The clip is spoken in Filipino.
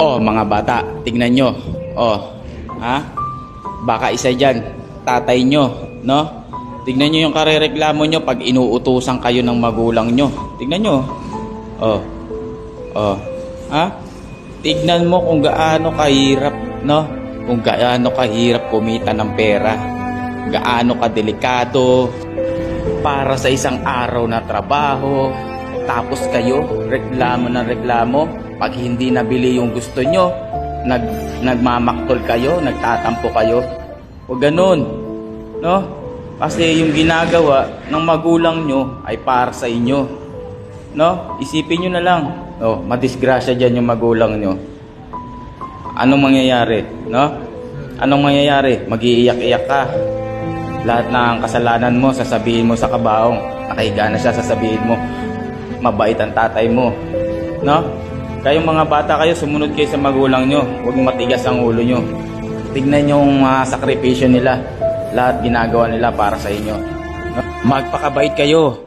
Oh, mga bata, tignan nyo. Oh, ha? Baka isa dyan, tatay nyo, no? Tignan nyo yung karereklamo nyo pag inuutusan kayo ng magulang nyo. Tignan nyo. Oh, oh, ha? Tignan mo kung gaano kahirap, no? Kung gaano kahirap kumita ng pera. Gaano kadelikado para sa isang araw na trabaho. Tapos kayo, reklamo ng reklamo. Pag hindi nabili yung gusto nyo, nag, nagmamaktol kayo, nagtatampo kayo. O ganun. No? Kasi yung ginagawa ng magulang nyo ay para sa inyo. No? Isipin nyo na lang. No, madisgrasya dyan yung magulang nyo. Anong mangyayari? No? Anong mangyayari? Mag-iiyak-iyak ka. Lahat ng kasalanan mo, sasabihin mo sa kabaong. Nakahiga na siya, sasabihin mo, mabait ang tatay mo. No? Kayong mga bata kayo, sumunod kayo sa magulang nyo. Huwag matigas ang ulo nyo. Tignan yung mga sakripisyo nila. Lahat ginagawa nila para sa inyo. Magpakabait kayo.